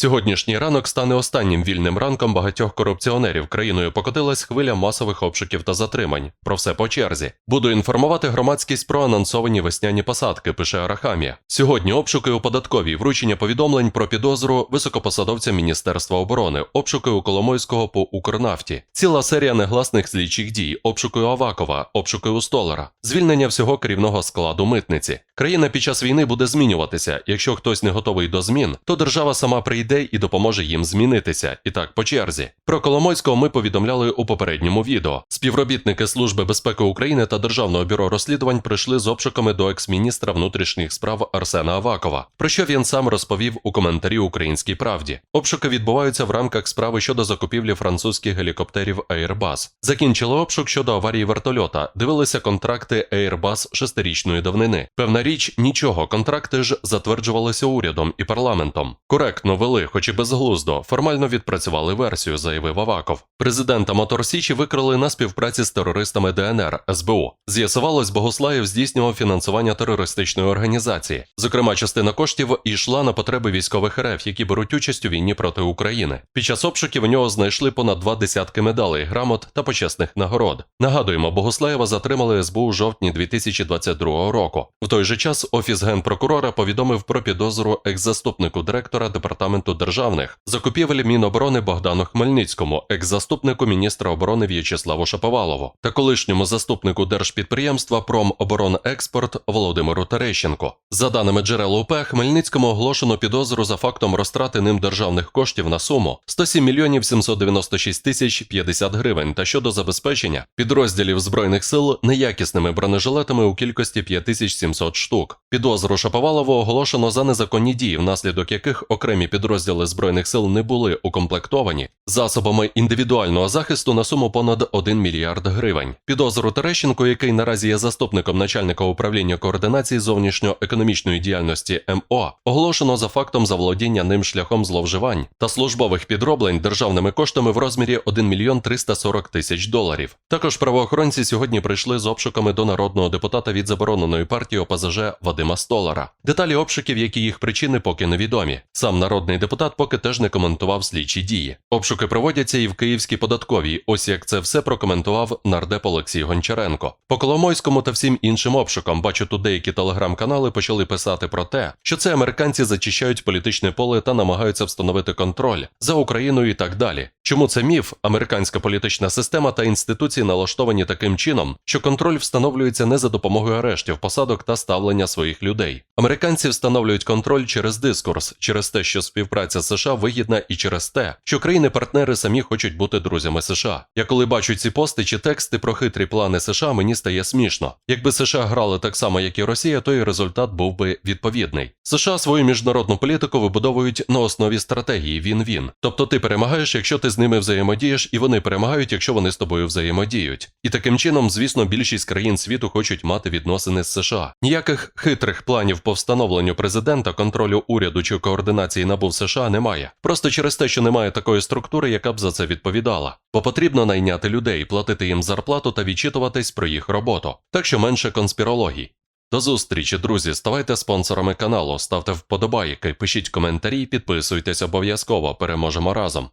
Сьогоднішній ранок стане останнім вільним ранком багатьох корупціонерів. Країною покотилась хвиля масових обшуків та затримань. Про все по черзі. Буду інформувати громадськість про анонсовані весняні посадки. Пише Арахамія. Сьогодні обшуки у податковій, вручення повідомлень про підозру високопосадовця Міністерства оборони, обшуки у Коломойського по Укрнафті, ціла серія негласних слідчих дій, обшуки у Авакова, обшуки у Столара, звільнення всього керівного складу митниці. Країна під час війни буде змінюватися. Якщо хтось не готовий до змін, то держава сама прийде і допоможе їм змінитися. І так по черзі. Про Коломойського ми повідомляли у попередньому відео. Співробітники Служби безпеки України та Державного бюро розслідувань прийшли з обшуками до екс-міністра внутрішніх справ Арсена Авакова, про що він сам розповів у коментарі Українській правді. Обшуки відбуваються в рамках справи щодо закупівлі французьких гелікоптерів Airbus. Закінчили обшук щодо аварії вертольота, дивилися контракти Airbus шестирічної давнини. Певна річ, нічого, контракти ж затверджувалися урядом і парламентом. Коректно вели, хоч і безглуздо, формально відпрацювали версію, заявив Аваков. Президента Мотор Січі викрили на співпраці з терористами ДНР СБУ. З'ясувалось, Богуслаєв здійснював фінансування терористичної організації. Зокрема, частина коштів йшла на потреби військових РФ, які беруть участь у війні проти України. Під час обшуків у нього знайшли понад два десятки медалей, грамот та почесних нагород. Нагадуємо, Богуслаєва затримали СБУ у жовтні 2022 року. В той же час офіс генпрокурора повідомив про підозру екс-заступнику директора департаменту державних закупівель Міноборони Богдану Хмельницькому, екс-заступнику міністра оборони В'ячеславу Шаповалову та колишньому заступнику держпідприємства Промоборонекспорт Володимиру Терещенко. За даними джерел УП, Хмельницькому оголошено підозру за фактом розтрати ним державних коштів на суму 107 мільйонів 796 тисяч 50 гривень та щодо забезпечення підрозділів збройних сил неякісними бронежилетами у кількості 5700 штук. Підозру Шаповалову оголошено за незаконні дії, внаслідок яких окремі підрозділи збройних сил не були укомплектовані засобами індивідуального захисту на суму понад 1 мільярд гривень. Підозру Терещенко, який наразі є заступником начальника управління координації зовнішньоекономічної діяльності МО, оголошено за фактом заволодіння ним шляхом зловживань та службових підроблень державними коштами в розмірі 1 мільйон 340 тисяч доларів. Також правоохоронці сьогодні прийшли з обшуками до народного депутата від забороненої партії ОПЗЖ Вадима Столара. Деталі обшуків, які їх причини, поки невідомі. Сам народний депутат поки теж не коментував слідчі дії. Обшуки проводяться і в Київській податковій. Ось як це все прокоментував нардеп Олексій Гончаренко. По Коломойському та всім іншим обшукам бачу тут деякі телеграм-канали почали писати про те, що це американці зачищають політичне поле та намагаються встановити контроль за Україною і так далі. Чому це міф? Американська політична система та інституції налаштовані таким чином, що контроль встановлюється не за допомогою арештів, посадок та ставлення своїх людей. Американці встановлюють контроль через дискурс, через те, що співпраця США вигідна, і через те, що країни-партнери самі хочуть бути друзями США. Я коли бачу ці пости чи тексти про хитрі плани США, мені стає смішно. Якби США грали так само, як і Росія, то і результат був би відповідний. США свою міжнародну політику вибудовують на основі стратегії він-він. Тобто ти перемагаєш, якщо ти з ними взаємодієш, і вони перемагають, якщо вони з тобою взаємодіють. І таким чином, звісно, більшість країн світу хочуть мати відносини з США. Ніяких хитрих планів по встановленню президента, контролю уряду чи координації набув США немає. Просто через те, що немає такої структури, яка б за це відповідала. Бо потрібно найняти людей, платити їм зарплату та відчитуватись про їх роботу. Так що менше конспірологій. До зустрічі, друзі. Ставайте спонсорами каналу, ставте вподобайки, пишіть коментарі, підписуйтесь обов'язково. Переможемо разом.